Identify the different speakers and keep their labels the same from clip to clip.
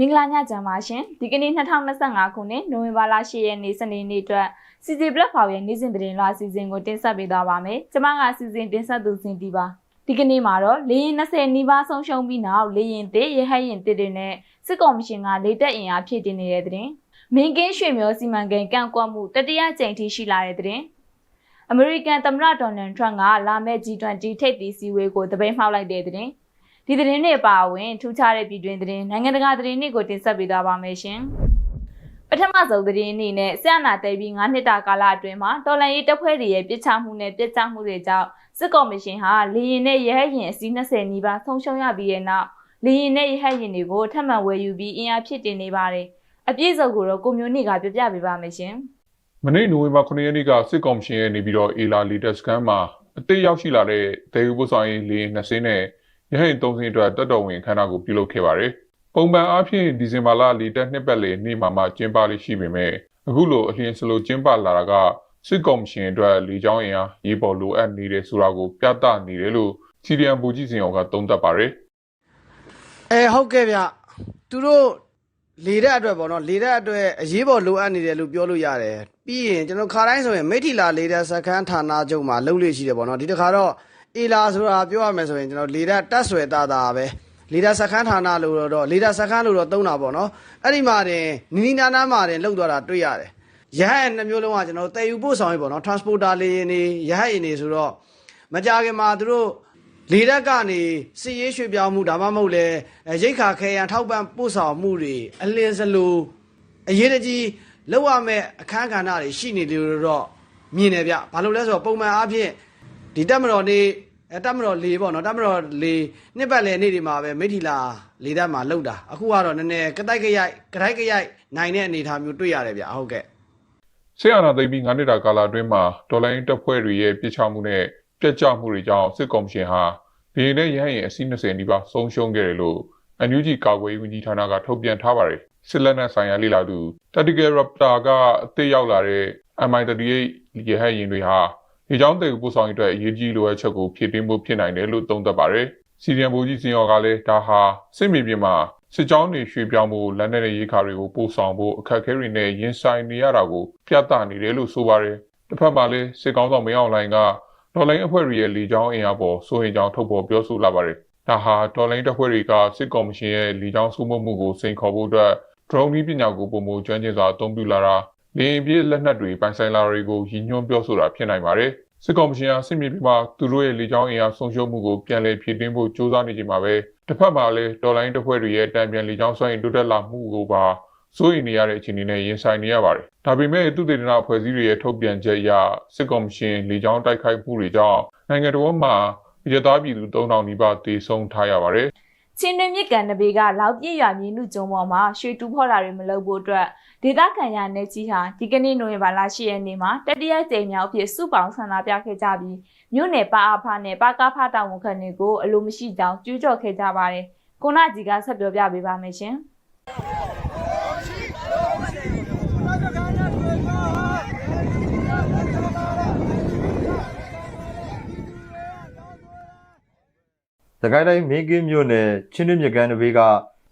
Speaker 1: မင်္ဂလာညချမ်းပါရှင်ဒီကနေ့2025ခုနှစ်နိုဝင်ဘာလ10ရက်နေ့စနေနေ့အတွက် CC Platform ရဲ့နေ့စဉ်သတင်းလွှာအစီအစဉ်ကိုတင်ဆက်ပေးသွားပါမယ်ကျွန်မကအစီအစဉ်တင်ဆက်သူစင်တီပါဒီကနေ့မှာတော့လေရင်20နီးပါးဆုံးရှုံးပြီးနောက်လေရင်တစ်ရဟတ်ရင်တစ်တွေနဲ့စစ်ကော်မရှင်ကလေတက်အင်အားဖြည့်တင်နေတဲ့သတင်းမင်းကင်းရွှေမျိုးစီမံကိန်းကန့်ကွက်မှုတတိယကြိမ်ထိရှိလာတဲ့သတင်းအမေရိကန်သမ္မတဒေါ်နယ်ထရန့်ကလာမယ့် G20 ထိပ်သီးစည်းဝေးကိုတပိတ်မှောက်လိုက်တဲ့သတင်း ဒီသတင်းတွေပါဝင်ထူးခြားတဲ့ပြည်တွင်းသတင်းနိုင်ငံတကာသတင်းတွေကိုတင်ဆက်ပေးသွားပါမယ်ရှင်ပထမဆုံးသတင်းအနေနဲ့ဆရာနာတဲပြီး9နှစ်တာကာလအတွင်းမှာတော်လန်ရေးတပ်ဖွဲ့တွေရဲ့ပြစ်ချမှုနဲ့ပြစ်ချမှုတွေကြောင့်စစ်ကော်မရှင်ဟာလေရင်နဲ့ရဟတ်ရင်အစီး20နီးပါးဆုံးရှုံးရပြီးတဲ့နောက်လေရင်နဲ့ရဟတ်ရင်တွေကိုထပ်မံဝယ်ယူပြီးအင်အားဖြစ်တင်နေပါတယ်အပြည့်စုံကိုတော့ကိုမျိုးနေကပြပြပေးပါမယ်ရှင်
Speaker 2: မနေ့နိုဝင်ဘာ9ရက်နေ့ကစစ်ကော်မရှင်ရဲ့နေပြီးတော့အေလာလီတက်စကန်မှာအသေးရောက်ရှိလာတဲ့ဒေယူပုဆောင်ရေးလေ20စင်းနဲ့ ရဟင်3စင်းအတွက်တက်တော်ဝင်ခန်းနာကိုပြုလုပ်ခဲ့ပါတယ်။ပုံမှန်အားဖြင့်ဒီဇင်ဘာလလီတက်နှစ်ပတ်လေနေ့မှာမှကျင်းပလိရှိပေမဲ့အခုလိုအလျင်စလိုကျင်းပလာတာကစစ်ကော်မရှင်အတွက်လေကြောင်းအင်အားရေးပေါ်လိုအပ်နေတဲ့ဆိုတာကိုပြသနေတယ်လို့စီရီယန်ဘူကြီးစင်အောင်ကသုံးသပ်ပါတယ်။
Speaker 3: အဲဟုတ်ကဲ့ဗျသူတို့လေတဲ့အတွက်ပေါ့နော်လေတဲ့အတွက်အရေးပေါ်လိုအပ်နေတယ်လို့ပြောလို့ရတယ်ပြီးရင်ကျွန်တော်ခါတိုင်းဆိုရင်မိထီလာလေတဲ့စခန်းဌာနချုပ်မှာလှုပ်လို့ရှိတယ်ပေါ့နော်ဒီတစ်ခါတော့ အေလာဆိုတာပြောရမယ်ဆိုရင်ကျွန်တော်လေတဲ့တက်ဆွဲတာတာပဲလေတဲ့စခန်းဌာနလို့တော့လေတဲ့စခန်းလို့တော့သုံးတာပေါ့နော်အဲ့ဒီမှာတင်နီနီနာနာမှာတင်လှုပ်သွားတာတွေ့ရတယ်ရဟတ်နှစ်မျိုးလုံးကကျွန်တော်တည်ယူပို့ဆောင်ရေးပေါ့နော် transporter လေယာဉ်တွေရဟတ်ယာဉ်တွေဆိုတော့မကြခင်မှာသူတို့လေတက်ကနေစီရေးရွှေ့ပြောင်းမှုဒါမှမဟုတ်လဲအဲရိတ်ခါခဲရန်ထောက်ပံ့ပို့ဆောင်မှုတွေအလင်းစလိုအရေးတကြီးလောက်ရမဲ့အခန်းကဏ္ဍတွေရှိနေတယ်လို့တော့မြင်တယ်ဗျဘာလို့လဲဆိုတော့ပုံမှန်အားဖြင့်ဒီတက်မတော်နေ အဲတက်မတော်လေးပေါ့နော်တက်မတော်လေးနှစ်ပတ်လည်နေ့ဒီမှာပဲမိထီလာလေတက်မှာလောက်တာအခုကတော့နည်းနည်းကတိုက်ကရိုက်ကတိုက်ကရိုက်နိုင်တဲ့အနေအထားမျိုးတွေ့ရတယ်ဗျဟုတ်ကဲ့
Speaker 2: ဆေးအာဏာသိမ်းပြီး9နှစ်တာကာလအတွင်းမှာဒေါ်လာရင်းတပ်ဖွဲ့တွေရဲ့ပြစ်ချမှုနဲ့ပြက်ကျမှုတွေကြောင့်စစ်ကော်မရှင်ဟာဒီနေ့ရဟရင်အစီး20နီးပါးဆုံးရှုံးခဲ့တယ်လို့ NUG ကာကွယ်ရေးဝန်ကြီးဌာနကထုတ်ပြန်ထားပါတယ်စစ်လက်နက်ဆိုင်ရာလေ့လာသူ Tactical Raptor ကအသေးရောက်လာတဲ့ MI38 ရဟရင်တွေဟာ ဒီကြောင့်တေပို့ဆောင်ရေးအတွက်အရေးကြီးလိုအပ်ချက်ကိုဖြည့်တင်းဖို့ဖြစ်နိုင်တယ်လို့သုံးသပ်ပါတယ်စီရီယံဘူကြီးစင်ရော်ကလည်းဒါဟာစစ်မြေပြင်မှာစစ်ကြောင်းတွေရွှေ့ပြောင်းဖို့လက်နက်တွေရေးခါတွေကိုပို့ဆောင်ဖို့အခက်အခဲတွေနဲ့ရင်ဆိုင်နေရတာကိုပြသနေတယ်လို့ဆိုပါတယ်တစ်ဖက်မှာလည်းစစ်ကောင်းဆောင်မင်းအောင်လှိုင်ကဒေါ်လိုင်းအဖွဲ့တွေရဲ့လေကြောင်းအင်အားပေါ်စိုးရင်ကြောင်းထုတ်ပေါ်ပြောဆိုလာပါတယ်ဒါဟာဒေါ်လိုင်းတပ်ဖွဲ့တွေကစစ်ကော်မရှင်ရဲ့လေကြောင်းစုမှုမှုကိုစိန်ခေါ်ဖို့အတွက် drone နည်းပညာကိုပုံမကျွမ်းကျင်စွာအသုံးပြုလာတာ လေရင်ပြည့်လက်နက်တွေပိုင်ဆိုင်လာတွေကိုရည်ညွှန်းပြောဆိုတာဖြစ်နိုင်ပါတယ်စစ်ကော်မရှင်ဟာစစ်မြေပြင်မှာသူတို့ရဲ့လေကြောင်းအင်အားဆုံးရှုံးမှုကိုပြန်လည်ဖြည့်တင်းဖို့ကြိုးစားနေချိန်မှာပဲတစ်ဖက်မှာလည်းဒေါ်လိုင်းတပ်ဖွဲ့တွေရဲ့တံပြန်လေကြောင်းစွမ်းရည်တိုးတက်လာမှုကိုပါစိုးရိမ်နေရတဲ့အခြေအနေနဲ့ရင်ဆိုင်နေရပါတယ်။ဒါပေမဲ့သူတေသနာအဖွဲ့အစည်းတွေရဲ့ထုတ်ပြန်ချက်အရစစ်ကော်မရှင်လေကြောင်းတိုက်ခိုက်မှုတွေကြောင့်နိုင်ငံတော်မှာရသားပြည်သူ3000နီးပါးတေဆုံးထားရပါတယ်။
Speaker 1: ချင်းတွင်းမြစ်ကန်တပေကလောက်ပြည့်ရွာမြင်းလူကျုံပေါ်မှာရွှေတူဖော်တာတွေမလုပ်ဖို့အတွက်ဒေသခံရနယ်ကြီးဟာဒီကနေ့နိုဝင်ဘာလ10ရက်နေ့မှာတတိယကြိမ်မြောက်ဖြစ်စုပေါင်းဆန္ဒပြခဲ့ကြပြီးမြို့နယ်ပါအားဖနဲ့ပါကားဖတာဝန်ခံတွေကိုအလိုမရှိကြောင်းကြွေးကြော်ခဲ့ကြပါတယ်။ကိုနာကြီးကဆက်ပြောပြပေးပါမယ်ရှင်။
Speaker 4: စကိုင်းတိုင်းမင်းကင်းမြို့နယ်ချင်းတွင်းမြကန်းတစ်ဘေးက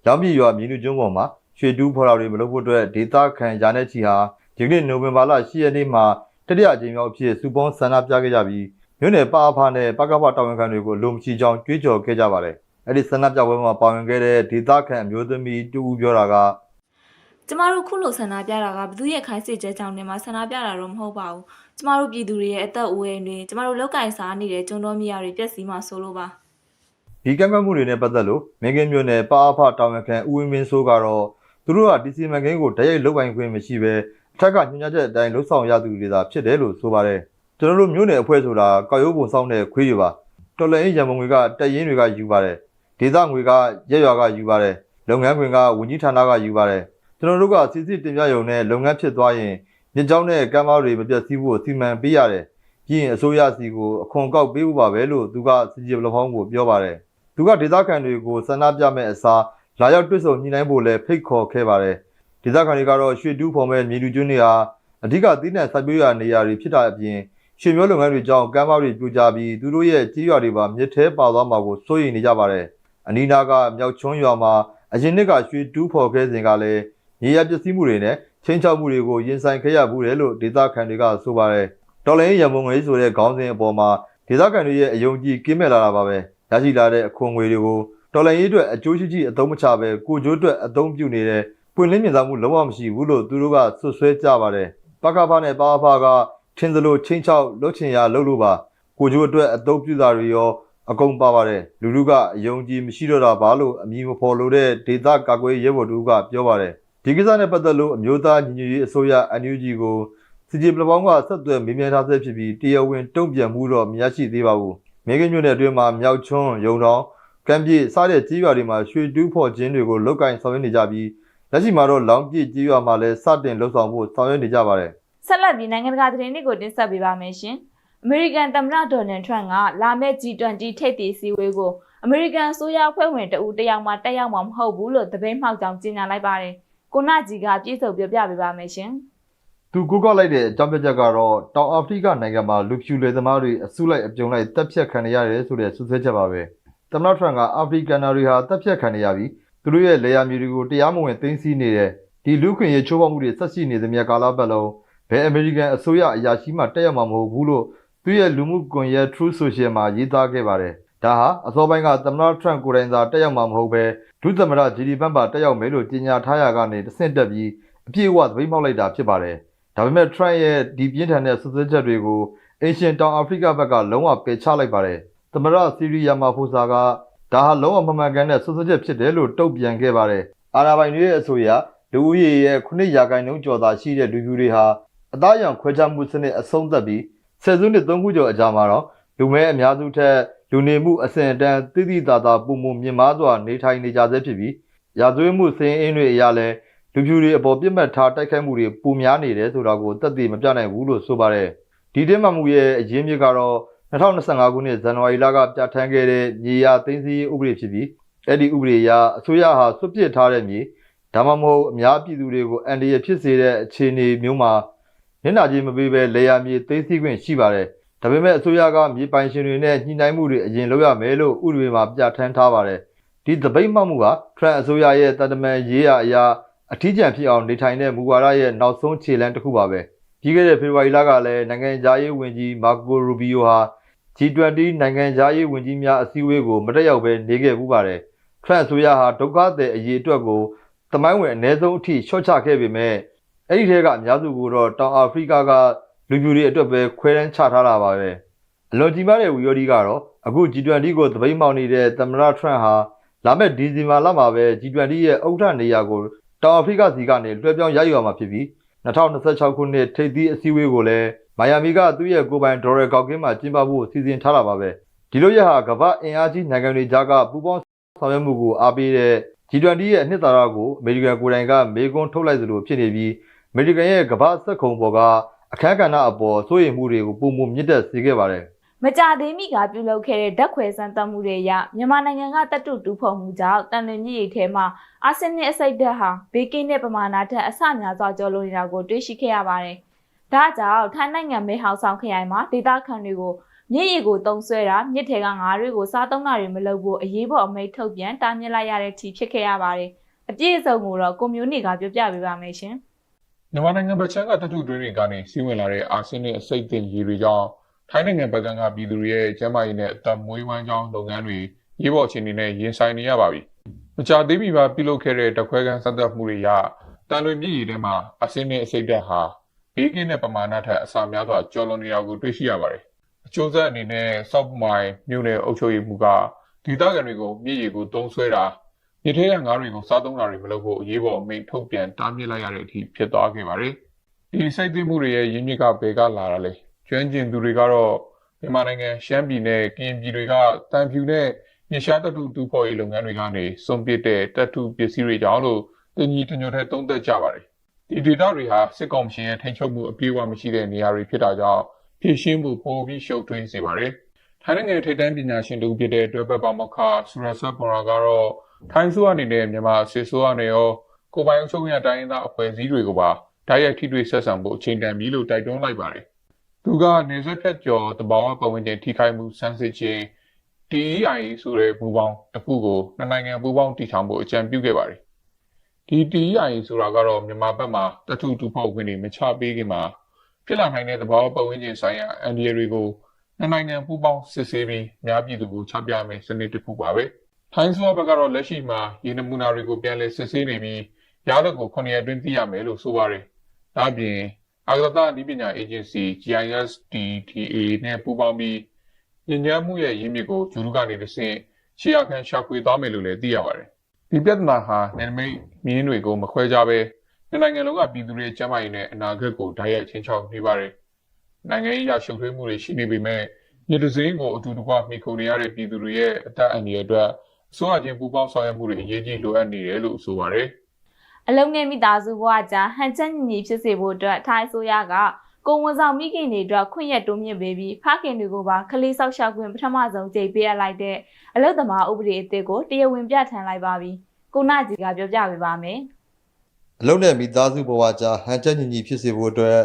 Speaker 4: ရောင်ပြည်ရွာမြင်းလူကျွန်းပေါ်မှာရွှေတူးဖော်တာတွေမလုပ်ဖို့အတွက်ဒေသခံယာနဲ့ချီဟာဒီကနေ့နိုဝင်ဘာလ10ရက်နေ့မှာတတိယအကြိမ်မြောက်အဖြစ်စုပေါင်းဆန္ဒပြခဲ့ကြပြီးမြို့နယ်ပါအဖနဲ့ပကဖတာဝန်ခံတွေကိုလုံမရှိကြောင်းကြွေးကြော်ခဲ့ကြပါတယ်။အဲ့ဒီဆန္ဒပြပွဲမှာပါဝင်ခဲ့တဲ့ဒေသခံအမျိုးသမီးတူဦးပြောတာက
Speaker 1: ကျမတို့ခုလိုဆန္ဒပြတာကဘသူရဲ့ခိုင်းစေချက်ကြောင့်နေမှာဆန္ဒပြတာတော့မဟုတ်ပါဘူးကျမတို့ပြည်သူတွေရဲ့အသက်အိုးအိမ်တွေကျမတို့လောက်ကင်စားနေတဲ့ကျွန်းတော်မြရာတွေပြည့်စည်မှဆိုလို့ပါ
Speaker 4: ဒီကန့်ကွက်မှုတွေနဲ့ပတ်သက်လို့မင်းကင်းမြို့နယ်ပါအဖတာဝန်ခံဦးဝင်းမင်းစိုးကတော့သူတို့ကဒီစီမံကိန်းကိုတရိုက်လုတ်ပိုင်ခွင့်မရှိဘဲအထက်ကညွှန်ကြားချက်အတိုင်းလှုပ်ဆောင်ရသူတွေသာဖြစ်တယ်လို့ဆိုပါတယ်ကျွန်တော်တို့မြို့နယ်အဖွဲ့ဆိုတာကောက်ရိုးပုံဆောင်တဲ့ခွေးတွေပါတော်လည်းရံမုံတွေကတက်ရင်တွေကယူပါတယ်ဒေသငွေကရက်ရွာကယူပါတယ်လုပ်ငန်းခွင်ကဝန်ကြီးဌာနကယူပါတယ်ကျွန်တော်တို့ကစီစစ်တင်ပြရုံနဲ့လုပ်ငန်းဖြစ်သွားရင်မြစ်ကြောင်းနဲ့ကမ်းမောက်တွေမပြတ်စည်းဖို့စီမံပေးရတယ်ပြီးရင်အစိုးရစီကိုအခွန်ကောက်ပေးဖို့ပါပဲလို့သူကစီဂျီဘလဖောင်းကိုပြောပါတယ် သူကဒေသခံတွေကိုဆန္ဒပြမဲ့အစားလာရောက်တွေ့ဆုံညှိနှိုင်းဖို့လည်းဖိတ်ခေါ်ခဲ့ပါတယ်ဒေသခံတွေကတော့ရွှေတူးဖော်မဲ့မြေလူကျွန်းတွေဟာအဓိကသီးနှံစိုက်ပျိုးရာနေရာတွေဖြစ်တာအပြင်ရွှေမျိုးလုပ်ငန်းတွေကြောင့်ကမ်းပါးတွေပြိုကျပြီးသူတို့ရဲ့ကြီးရွာတွေပါမြစ်ထဲပါသွားမှာကိုစိုးရိမ်နေကြပါတယ်အနီးနားကမြောက်ချွန်းရွာမှာအရင်နှစ်ကရွှေတူးဖော်ခဲ့စဉ်ကလည်းမြေယာပစ္စည်းမှုတွေနဲ့ချင်းချောက်မှုတွေကိုရင်ဆိုင်ခဲ့ရမှုတယ်လို့ဒေသခံတွေကဆိုပါတယ်တော်လိုင်းရံပုံငွေဆိုတဲ့ခေါင်းစဉ်အပေါ်မှာဒေသခံတွေရဲ့အယုံကြည်ကင်းမဲ့လာတာပါပဲ ရရှိလာတဲ့အခွန်ငွေတွေကိုတော်လိုင်းရေးအတွက်အကျိုးရှိရှိအသုံးမချပဲကိုကျိုးအတွက်အသုံးပြုနေတဲ့ပွင့်လင်းမြင်သာမှုလုံးဝမရှိဘူးလို့သူတို့ကဆွဆွဲကြပါတယ်ပကဖာနဲ့ပါဖာကထင်းသလိုချင်းချောက်လှုပ်ချင်ရလှုပ်လို့ပါကိုကျိုးအတွက်အသုံးပြုတာတွေရောအကုန်ပါပါတယ်လူလူကအယုံကြည်မရှိတော့တာပါလို့အမည်မဖော်လို့တဲ့ဒေတာကာကွယ်ရဲဘော်တူကပြောပါတယ်ဒီကိစ္စနဲ့ပတ်သက်လို့အမျိုးသားညီညွတ်ရေးအစိုးရ NUG ကိုစီဂျီပလပေါင်းကဆက်သွယ်မေးမြန်းထားဆဲဖြစ်ပြီးတရားဝင်တုံ့ပြန်မှုတော့မရရှိသေးပါဘူး မဲကင်းမြို့နယ်အတွင်းမှာမြောက်ချွန်းရုံတောင်ကံပြေစတဲ့ကြီးရွာတွေမှာရွှေတူးဖော်ခြင်းတွေကိုလုတ်ကင်ဆောင်ရွက်နေကြပြီးလက်ရှိမှာတော့လောင်ပြည့်ကြီးရွာမှာလည်းစတင်လှုပ်ဆောင်ဖို့ဆောင်ရွက်နေကြပါတယ်
Speaker 1: ဆက်လက်ပြီးနိုင်ငံတကာသတင်းတွေကိုတင်ဆက်ပေးပါမယ်ရှင်။အမေရိကန်သမ္မတဒေါ်နယ်ထရန့်ကလာမယ့် G20 ထိပ်သီးစည်းဝေးကိုအမေရိကန်အစိုးရအဖွဲ့ဝင်တဦးတယောက်မှတက်ရောက်မှာမဟုတ်ဘူးလို့တပိတ်မှောက်ကြောင်းကြေညာလိုက်ပါတယ်။ကိုနာကြီးကပြည့်စုံပြောပြပေးပါမယ်ရှင်။
Speaker 4: သူကိုကလိုက်တဲ့အကြောင်းပြချက်ကတော့တောင်အာဖရိကနိုင်ငံမှာလူဖြူလေသမားတွေအစုလိုက်အပြုံလိုက်တပ်ဖြတ်ခံရရတယ်ဆိုတဲ့ဆွဆွဲချက်ပါပဲသမ္မတထရန့်ကအာဖရိကန်နာတွေဟာတပ်ဖြတ်ခံရပြီးသူတို့ရဲ့လေယာမြေတွေကိုတရားမဝင်သိမ်းဆည်းနေတဲ့ဒီလူခွင့်ရေးချိုးဖောက်မှုတွေဆက်ရှိနေသမျှကာလပတ်လုံးဘယ်အမေရိကန်အစိုးရအရာရှိမှတက်ရောက်မှာမဟုတ်ဘူးလို့သူရဲ့လူမှုကွန်ရက် True Social မှာရေးသားခဲ့ပါတယ်ဒါဟာအစောပိုင်းကသမ္မတထရန့်ကိုယ်တိုင်သာတက်ရောက်မှာမဟုတ်ပဲဒုသမ္မတဂျီဒီပန်ပါတက်ရောက်မယ်လို့ကြေညာထားရကနေတဆင့်တက်ပြီးအပြည့်အဝသပိတ်မှောက်လိုက်တာဖြစ်ပါတယ် ဒါပေမဲ့ Trump ရဲ့ဒီပြင်းထန်တဲ့ဆွဆွဲချက်တွေကိုအင်ရှင်တောင်အာဖရိကဘက်ကလုံးဝပယ်ချလိုက်ပါတယ်။သမရစီရီယာမာဖိုစာကဒါဟာလုံးဝမမှန်ကန်တဲ့ဆွဆွဲချက်ဖြစ်တယ်လို့တုံ့ပြန်ခဲ့ပါတယ်။အာနာပိုင်တွေရဲ့အဆိုအရလူဦးရေရဲ့9ရာခိုင်နှုန်းကျော်သာရှိတဲ့လူမျိုးတွေဟာအသားအရောင်ခွဲခြားမှုစနစ်အဆုံးသတ်ပြီးဆယ်စုနှစ်3ခုကျော်အကြာမှာတော့လူမဲအများစုထက်လူနေမှုအဆင့်အတန်းတိတိတသာပုံမှုမြင့်မားစွာနေထိုင်နေကြဆဲဖြစ်ပြီးရာဇဝတ်မှုစင်းအင်းတွေအရလည်း လူဖြူတွေအပေါ်ပြစ်မှတ်ထားတိုက်ခိုက်မှုတွေပုံများနေတယ်ဆိုတာကိုသက်သေမပြနိုင်ဘူးလို့ဆိုပါတယ်။ဒီတင်းမာမှုရဲ့အရင်းမြစ်ကတော့2025ခုနှစ်ဇန်နဝါရီလကပြဋ္ဌာန်းခဲ့တဲ့မြေယာသိမ်းဆည်းရေးဥပဒေဖြစ်ပြီးအဲ့ဒီဥပဒေအရအစိုးရဟာဆွတ်ပစ်ထားတဲ့မြေဒါမှမဟုတ်အများပြည်သူတွေကိုအန်ဒီရဖြစ်စေတဲ့အခြေအနေမျိုးမှာမျက်နှာချင်းမပေးဘဲလေယာမြေသိမ်းဆည်းခွင့်ရှိပါတယ်။ဒါပေမဲ့အစိုးရကမြေပိုင်ရှင်တွေနဲ့ညှိနှိုင်းမှုတွေအရင်လုပ်ရမယ်လို့ဥပဒေမှာပြဋ္ဌာန်းထားပါတယ်။ဒီသပိတ်မှောက်မှုကထရန့်အစိုးရရဲ့တန်တမန်ရေးရာအရာ အထီးကျန်ဖြစ်အောင်နေထိုင်တဲ့မူဝါဒရဲ့နောက်ဆုံးခြေလှမ်းတစ်ခုပါပဲပြီးခဲ့တဲ့ဖေဖော်ဝါရီလကလည်းနိုင်ငံခြားရေးဝန်ကြီးမာကိုရူဘီယိုဟာ G20 နိုင်ငံခြားရေးဝန်ကြီးများအစည်းအဝေးကိုမတက်ရောက်ဘဲနေခဲ့မှုပါတယ်ထရန့်အစိုးရဟာဒုက္ခသည်အရေးအတွက်ကိုတမိုင်းဝင်အ ਨੇ ဆုံးအထိရှော့ချခဲ့ပေမဲ့အဲ့ဒီထဲကအများစုကိုတော့တောင်အာဖရိကကလူပြူတွေအတွက်ပဲခွဲတန်းချထားတာပါပဲအလွန်ကြီးမားတဲ့ဝီယောဒီကတော့အခု G20 ကိုသပိတ်မှောက်နေတဲ့သမ္မတထရန့်ဟာလာမယ့်ဒီဇင်ဘာလမှာပဲ G20 ရဲ့ဥက္ကဋ္ဌနေရာကို တောင်အာဖရိကစီကနေလွှဲပြောင်းရယူရမှာဖြစ်ပြီး2026ခုနှစ်ထိပ်သီးအစည်းအဝေးကိုလည်းမိုင်ယာမီကသူ့ရဲ့ကိုယ်ပိုင်ဒေါ်ရယ်ကောက်ကင်းမှာကျင်းပဖို့စီစဉ်ထားတာပါပဲဒီလိုရဟာကမ္ဘာအင်အားကြီးနိုင်ငံတွေကြားကပူးပေါင်းဆောင်ရွက်မှုကိုအားပေးတဲ့ G20 ရဲ့အနှစ်သာရကိုအမေရိကန်ကိုယ်တိုင်ကမေကွန်းထုတ်လိုက်သလိုဖြစ်နေပြီးအမေရိကန်ရဲ့ကမ္ဘာစက်ခုံပေါ်ကအခမ်းကဏ္ဍအပေါ်စိုးရိမ်မှုတွေကိုပုံမှုမြင့်တက်စေခဲ့ပါတယ်
Speaker 1: မကြသေးမီကပြုလုပ်ခဲ့တဲ့ဓာတ်ခွဲစမ်းသပ်မှုတွေအရမြန်မာနိုင်ငံကတပ်တုတူဖုံမှုကြောင့်တန်လွင်မြစ်ရိပ်ထဲမှာအာဆင်းနစ်အဆိပ်ဓာတ်ဟာဘေးကင်းတဲ့ပမာဏထက်အဆများစွာကျော်လွန်နေတာကိုတွေ့ရှိခဲ့ရပါတယ်။ဒါကြောင့်ထိုင်းနိုင်ငံမဲဟောင်ဆောင်ခရိုင်မှာဒေသခံတွေကိုမြစ်ရည်ကိုတုံဆွဲတာမြစ်ထဲကငါးတွေကိုစားသုံးတာတွေမလုပ်ဖို့အရေးပေါ်အမိန့်ထုတ်ပြန်တားမြစ်လိုက်ရတဲ့အထိဖြစ်ခဲ့ရပါတယ်။အပြည့်အစုံကိုတော့ကွန်မြူနီကပြောပြပေးပါမယ်ရှင်။
Speaker 2: မြန်မာနိုင်ငံဗချမ်းကတထုတွင်းတွေကနေစီးဝင်လာတဲ့အာဆင်းနစ်အစိတ်တင်ရေတွေကြောင့် ထိုင်းနိုင်ငံဘက်ကကပြည်သူတွေရဲ့ကျန်းမာရေးနဲ့အသက်မွေးဝမ်းကြောင်းလုပ်ငန်းတွေရေးပေါ်အခြေအနေနဲ့ရင်ဆိုင်နေရပါပြီ။မကြာသေးမီပါပြုလုပ်ခဲ့တဲ့တခွဲကန်စက်သက်မှုတွေရတန်လွင်မြစ်ရေထဲမှာအာဆင်းနစ်အစိတ်ဓာတ်ဟာဘေးကင်းတဲ့ပမာဏထက်အဆများစွာကျော်လွန်နေတာကိုတွေ့ရှိရပါတယ်။အကျိုးဆက်အနေနဲ့စောက်မိုင်မြို့နယ်အုပ်ချုပ်ရေးမှုကဒေသခံတွေကိုမြစ်ရေကိုတုံးဆွဲတာမြစ်ထဲကငါးတွေကိုစားသုံးတာတွေမလုပ်ဖို့အရေးပေါ်အမိန့်ထုတ်ပြန်တားမြစ်လိုက်ရတဲ့အထိဖြစ်သွားခဲ့ပါတယ်။ဒီစိုက်သွင်းမှုတွေရဲ့ရင်းမြစ်ကဘယ်ကလာတာလဲ။ ကျွမ်းကျင်သူတွေကတော့မြန်မာနိုင်ငံရှမ်းပြည်နယ်ကရင်ပြည်တွေကတန်ဖြူနဲ့မြေရှားတပ်ထုတူဖော်ရေးလုပ်ငန်းတွေကနေစွန့်ပစ်တဲ့တပ်ထုပစ္စည်းတွေကြောင့်လို့တင်ကြီးတညွတ်ထဲသုံးသက်ကြပါတယ်။ဒီဒေတာတွေဟာစစ်ကောင်ရှင်ရဲ့ထိန်းချုပ်မှုအပြည့်အဝမရှိတဲ့နေရာတွေဖြစ်တာကြောင့်ဖြည့်ရှင်းမှုပိုပြီးရှုပ်ထွေးစေပါတယ်။ထိုင်းနိုင်ငံထိပ်တန်းပညာရှင်တူဖြစ်တဲ့တွဲဘက်ပါမောက္ခဆူရဆပ်ပေါ်ရာကတော့ထိုင်းဆိုအနေနဲ့မြန်မာစစ်ဆိုးအနေရောကိုပိုင်အုပ်ချုပ်ရတိုင်းရင်းသားအဖွဲ့အစည်းတွေကိုပါတိုက်ရိုက်ထိတွေ့ဆက်ဆံဖို့အချိန်တန်ပြီလို့တိုက်တွန်းလိုက်ပါတယ်။ သူကနေဆက်ဖြတ်ကျော်တဘာဝပတ်ဝန်းကျင်ထိခိုက်မှုစမ်းစစ်ခြင်း DEI ဆိုတဲ့ဘူပေါင်းတစ်ခုကိုနှစ်နိုင်ငံပူးပေါင်းတည်ထောင်ဖို့အကြံပြုခဲ့ပါတယ်ဒီ DEI ဆိုတာကတော့မြန်မာဘက်မှာတထုတူဖောက်ခွင့်တွေမချပေးခင်မှာဖြစ်လာနိုင်တဲ့သဘာဝပတ်ဝန်းကျင်ဆိုင်ရာအန်ဒီတွေကိုနှစ်နိုင်ငံပူးပေါင်းစစ်ဆေးပြီးအများပြည်သူကိုချပြမယ်စနစ်တစ်ခုပါပဲထိုင်းဆိုဘက်ကတော့လက်ရှိမှာရေနမူနာတွေကိုပြန်လည်စစ်ဆေးနေပြီးရလဒ်ကို9ရက်အတွင်းသိရမယ်လို့ဆိုပါတယ်ဒါ့အပြင် အာဂတဒီပညာ agency GIS DTA နဲ့ပူးပေါင်းပြီးညဉ့်ညမ်းမှုရဲ့ရင်းမြစ်ကိုဂျူရုကနေတစ်ဆင့်ရှေ့ရခန်းရှာဖွေသွားမယ်လို့လည်းသိရပါတယ်ဒီပြဿနာဟာနယ်နိမိတ်မြင်းတွေကိုမခွဲခြားဘဲနှစ်နိုင်ငံလုံးကပြည်သူတွေကျန်းမာရေးနဲ့အနာဂတ်ကိုဓာတ်ရိုက်ချင်းချောက်နေပါတယ်နိုင်ငံရေးရာရှုပ်ထွေးမှုတွေရှိနေပေမဲ့မြေတစင်းကိုအတူတကွမိခုံနေရတဲ့ပြည်သူတွေရဲ့အသက်အန္တရာယ်အတွက်အစိုးရချင်းပူးပေါင်းဆောင်ရွက်မှုတွေအရေးကြီးလိုအပ်နေတယ်လို့ဆိုပါတယ်
Speaker 1: အလုံးနဲ့မိသားစုဘဝကြားဟန်ချက်ညီညီဖြစ်စေဖို့အတွက်ထိုင်းအစိုးရကကိုဝန်ဆောင်မိခင်တွေအတွက်ခွင့်ရတိုးမြင့်ပေးပြီးဖခင်တွေကိုပါခလေးဆောက်ရှောက်ခွင့်ပထမဆုံးကြိမ်ပေးအပ်လိုက်တဲ့အလုသမားဥပဒေအသစ်ကိုတရားဝင်ပြဋ္ဌာန်းလိုက်ပါပြီ။ကိုနာကြီးကပြောပြပေးပါမယ်။
Speaker 4: အလုံးနဲ့မိသားစုဘဝကြားဟန်ချက်ညီညီဖြစ်စေဖို့အတွက်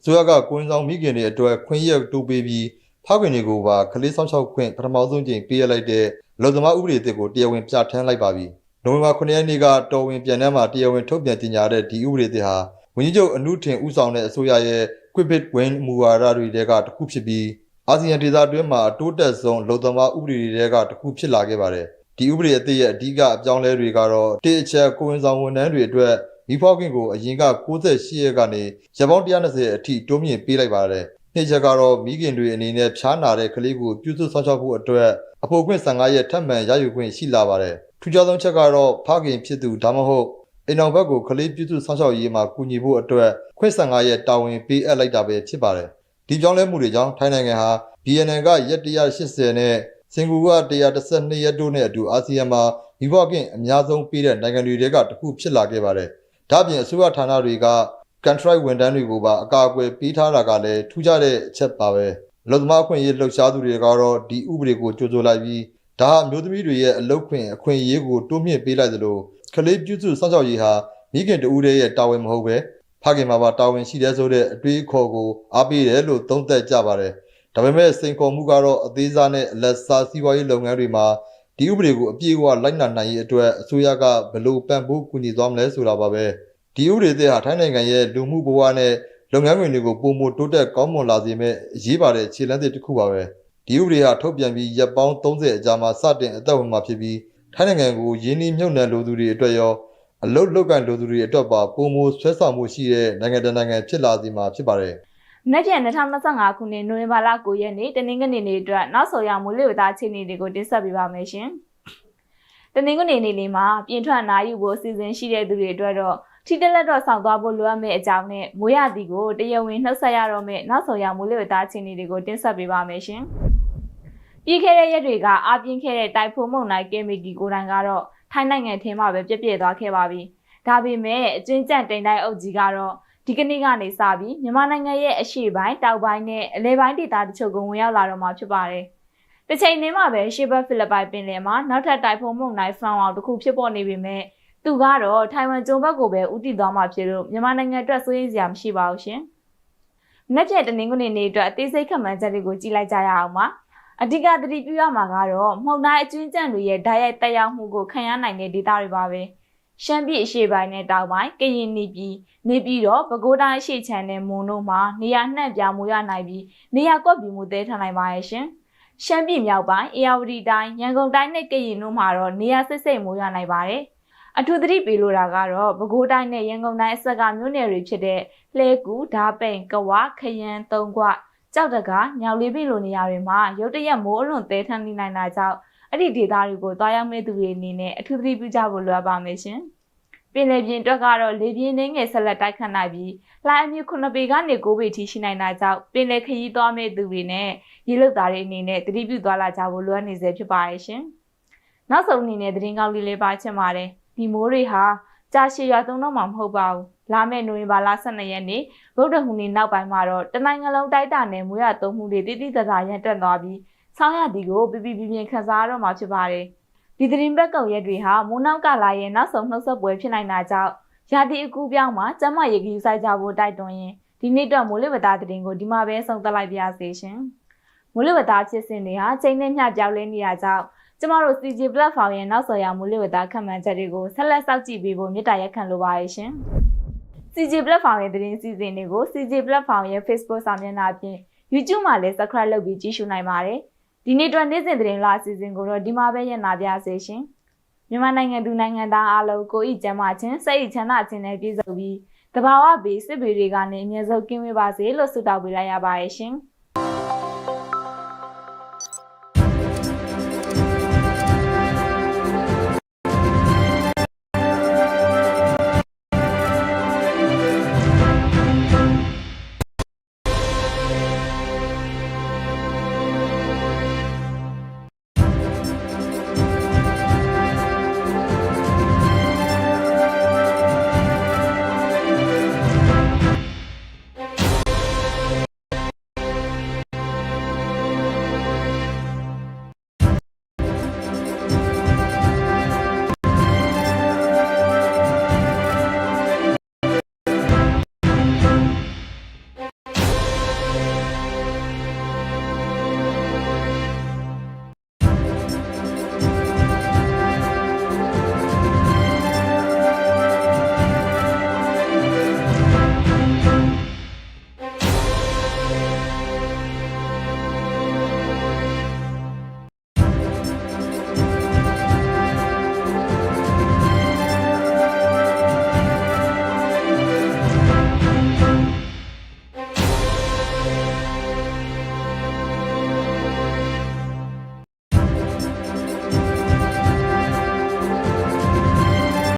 Speaker 4: အစိုးရကကိုင်းဆောင်မိခင်တွေအတွက်ခွင့်ရတိုးပေးပြီးဖခင်တွေကိုပါကလေးဆောင်ချောက်ခွင့်ပထမဆုံးကြိမ်ပေးရလိုက်တဲ့လုံသမားဥပဒေအသစ်ကိုတရားဝင်ပြဋ္ဌာန်းလိုက်ပါပြီ။ နိုဝင်ဘာ9ရက်နေ့ကတော်ဝင်ပြန်နှမ်းမှာတရားဝင်ထုတ်ပြန်ကြေညာတဲ့ဒီဥပဒေအသစ်ဟာဝန်ကြီးချုပ်အနုထင်ဦးဆောင်တဲ့အစိုးရရဲ့ Quibit Win မူဝါဒတွေတဲကတစ်ခုဖြစ်ပြီးအာဆီယံဒေသတွင်းမှာအတိုးတက်ဆုံးလုံသမားဥပဒေတွေတဲကတစ်ခုဖြစ်လာခဲ့ပါတယ်။ဒီဥပဒေအသစ်ရဲ့အဓိကအပြောင်းလဲတွေကတော့တိအချက်ကိုဝင်ဆောင်ဝန်ထမ်းတွေအတွက်မိဖောက်ခင်ကိုအရင်က68ရက်ကနေရက်ပေါင်း120အထိတိုးမြင့်ပေးလိုက်ပါတယ်။ နှစ်ချက်ကတော့မိခင်တွေအနေနဲ့ဖြားနာတဲ့ကလေးကိုပြုစုစောင့်ရှောက်ဖို့အတွက်အဖို့ခွင့်15ရက်ထပ်မံရယူခွင့်ရှိလာပါတယ်။ထူးခြားဆုံးချက်ကတော့ဖခင်ဖြစ်သူဒါမှမဟုတ်အိမ်အောင်ဘက်ကိုကလေးပြုစုစောင့်ရှောက်ရေးမှာကူညီဖို့အတွက်ခွင့်15ရက်တာဝန်ပေးအပ်လိုက်တာပဲဖြစ်ပါတယ်။ဒီပြောင်းလဲမှုတွေကြောင့်ထိုင်းနိုင်ငံဟာ BNN ကရက်180နဲ့စင်ကာပူက112ရက်တို့နဲ့အတူအာဆီယံမှာမိဘခင်အများဆုံးပေးတဲ့နိုင်ငံတွေတဲကတစ်ခုဖြစ်လာခဲ့ပါတယ်။ဒါ့အပြင်အစိုးရဌာနတွေက contract ဝန်ထမ်းတွေကိုပါအကာအကွယ်ပေးထားတာကလည်းထူးခြားတဲ့အချက်ပါပဲ။လုံသမားအခွင့်အရေးလှုပ်ရှားသူတွေကတော့ဒီဥပဒေကိုကြိုးဆိုလိုက်ပြီးဒါဟာမျိုးသမီးတွေရဲ့အလုပ်ခွင့်အခွင့်အရေးကိုတိုးမြင့်ပေးလိုက်သလိုကလေးပြုစုစောင့်ရှောက်ရေးဟာမိခင်တဦးတည်းရဲ့တာဝန်မဟုတ်ပဲဖခင်မှာပါတာဝန်ရှိတဲ့ဆိုတဲ့အတွေးအခေါ်ကိုအားပေးတယ်လို့သုံးသပ်ကြပါတယ်။ဒါပေမဲ့စိန်ခေါ်မှုကတော့အသေးစားနဲ့အလက်စားစီးပွားရေးလုပ်ငန်းတွေမှာဒီဥပဒေကိုအပြည့်အဝလိုက်နာနိုင်ရေးအတွက်အစိုးရကဘယ်လိုပံ့ပိုးကူညီသွားမလဲဆိုတာပါပဲ။ ဒီဥပဒေသစ်ဟာထိုင်းနိုင်ငံရဲ့လူမှုဘဝနဲ့လုပ်ငန်းခွင်တွေကိုပုံမတိုးတက်ကောင်းမွန်လာစေမဲ့အရေးပါတဲ့ခြေလှမ်းသစ်တစ်ခုပါပဲ။ဒီဥပဒေဟာထုတ်ပြန်ပြီးရက်ပေါင်း30အကြာမှာစတင်အသက်ဝင်မှာဖြစ်ပြီးထိုင်းနိုင်ငံကိုရင်းနှီးမြှုပ်နှံလိုသူတွေအတွက်ရောအလုတ်လုတ်ကန်လိုသူတွေအတွက်ပါပုံမဆွဲဆောင်မှုရှိတဲ့နိုင်ငံတကာနိုင်ငံဖြစ်လာစီမှာဖြစ်ပါတယ်။
Speaker 1: မနက်ဖြန်2025ခုနှစ်နိုဝင်ဘာလ9ရက်နေ့တနင်္ဂနွေနေ့အတွက်နောက်ဆုံးရမိုးလေဝသအခြေအနေတွေကိုတင်ဆက်ပေးပါမယ်ရှင်။တနင်္ဂနွေနေ့လေးမှာပြင်ထွက်နာယူဖို့စီစဉ်ရှိတဲ့သူတွေအတွက်တော့ ထိတက်လက်တော့ဆောင်သွားဖို့လိုအပ်မယ့်အကြောင်းနဲ့မိုးရသည်ကိုတရားဝင်နှုတ်ဆက်ရတော့မယ့်နောက်ဆုံးရမိုးလေဝသအခြေအနေတွေကိုတင်ဆက်ပေးပါမယ်ရှင်။ပြီးခဲ့တဲ့ရက်တွေကအာပြင်းခဲ့တဲ့တိုက်ဖိုးမုန်တိုင်းကင်မီကီကိုတိုင်ကတော့ထိုင်းနိုင်ငံထဲမှာပဲပြည့်ပြည့်သွားခဲ့ပါပြီ။ဒါပေမဲ့အကျဉ်းကျန်တိန်တိုင်းအုပ်ကြီးကတော့ဒီကနေ့ကနေစပြီးမြန်မာနိုင်ငံရဲ့အရှေ့ပိုင်းတောင်ပိုင်းနဲ့အလဲပိုင်းဒေသတချို့ကိုဝင်ရောက်လာတော့မှာဖြစ်ပါတယ်။တစ်ချိန်တည်းမှာပဲရှေ့ဘက်ဖိလစ်ပိုင်ပင်လယ်မှာနောက်ထပ်တိုင်ဖွန်းမုန်တိုင်းဖန်အောင်တစ်ခုဖြစ်ပေါ်နေပေမဲ့ သူကတော့ထိုင်ဝမ်ကျွန်းဘက်ကိုပဲဦးတည်သွားမှာဖြစ်လို့မြန်မာနိုင်ငံအတွက်စိုးရိမ်စရာမရှိပါဘူးရှင်။မနေ့ကတနင်္ဂနွေနေ့အတွက်အသေးစိတ်ခန့်မှန်းချက်တွေကိုကြည့်လိုက်ကြရအောင်ပါ။အဓိကသတိပြုရမှာကတော့မှုန်တိုင်းအကျွင်းကျန်တွေရဲ့ဓာတ်ရိုက်တက်ရောက်မှုကိုခံရနိုင်တဲ့ဒေသတွေပါပဲ။ရှမ်းပြည်အရှေ့ပိုင်းနဲ့တောင်ပိုင်းကရင်နီပြည်နေပြီးတော့ပဲခူးတိုင်းရှေ့ချမ်းနဲ့မွန်တို့မှာနေရာနှံ့ပြားမှုရနိုင်ပြီးနေရာကွက်ပြီးမှုသေးထန်နိုင်ပါရဲ့ရှင်။ရှမ်းပြည်မြောက်ပိုင်းအေရဝတီတိုင်းရန်ကုန်တိုင်းနဲ့ကရင်တို့မှာတော့နေရာစိတ်စိတ်မှုရနိုင်ပါတယ်။ အထူးသတိပေးလိုတာကတော့ပဲခူးတိုင်းနဲ့ရန်ကုန်တိုင်းအစက်ကမြို့နယ်တွေဖြစ်တဲ့လှဲကူဓာပိန်ကဝခရမ်းတုံးကွကြောက်တကညောင်လေးပင်လိုနေရာတွေမှာရုတ်တရက်မိုးအလွန်သေးထန်နေနိုင်တာကြောင့်အဲ့ဒီဒေသတွေကိုတွားရောက်မဲ့သူတွေအနေနဲ့အထူးသတိပြုကြဖို့လိုအပ်ပါမယ်ရှင်။ပင်လယ်ပြင်အတွက်ကတော့လေပြင်းနှင်းငယ်ဆက်လက်တိုက်ခတ်နိုင်ပြီးလှိုင်းအမြင့်9ပေကနေ9ပေထိရှိနိုင်တာကြောင့်ပင်လယ်ခရီးသွားမဲ့သူတွေနဲ့ရေလုသားတွေအနေနဲ့သတိပြုသွားလာကြဖို့လိုအပ်နေစေဖြစ်ပါရဲ့ရှင်။နောက်ဆုံးအနေနဲ့သတင်းကောင်းလေးလေးပါချင်ပါတယ်။ ဒီမိုးတွေဟာကြာရှည်ရွာသုံးတော့မှာမဟုတ်ပါဘူး။လာမယ့်နိုဝင်ဘာလ12ရက်နေ့ဗုဒ္ဓဟူနေ့နောက်ပိုင်းမှာတော့တနိုင်ငံလုံးတိုက်တာနဲ့မွေးရသုံးမှုတွေတည်တည်တသာရန်တက်သွားပြီးဆောင်းရသည်ကိုပြပြပြပြခန်းစားရတော့မှာဖြစ်ပါတယ်။ဒီသတင်းဘက်ကုံရက်တွေဟာမိုးနောက်ကလာရဲ့နောက်ဆုံးနှုတ်ဆက်ပွဲဖြစ်နိုင်တာကြောင့်ရာသီအကူပြောင်းမှာကျမရေကယူဆိုင်ကြဖို့တိုက်တွန်းရင်ဒီနေ့တော့မိုးလေဝသသတင်းကိုဒီမှာပဲဆုံးသက်လိုက်ပါရစေရှင်။မိုးလေဝသဖြစ်စဉ်တွေဟာချိန်နဲ့မျှပြောင်းလဲနေတာကြောင့် ကျမတို့ CG platform ရဲ့နောက်ဆော်ရမိုးလေဝသခန့်မှန်းချက်တွေကိုဆက်လက်စောင့်ကြည့်ပေးဖို့မြစ်တာရက်ခံလိုပါရဲ့ရှင်။ CG platform ရဲ့သတင်းစီစဉ်တွေကို CG platform ရဲ့ Facebook စာမျက်နှာအပြင် YouTube မှာလည်း Subscribe လုပ်ပြီးကြည့်ရှုနိုင်ပါတယ်။ဒီနေ့အတွက်နေ့စဉ်သတင်းလာအစီအစဉ်ကိုတော့ဒီမှာပဲရနာပြစေရှင်။မြန်မာနိုင်ငံသူနိုင်ငံသားအားလုံးကိုဤကျမ်းမာခြင်းစိတ်ဤချမ်းသာခြင်းနဲ့ပြည့်စုံပြီးတဘာဝဘေးစစ်ဘေးတွေကနေအမြဲဆုံးကင်းဝေးပါစေလို့ဆုတောင်းပေးလိုက်ရပါတယ်ရှင်။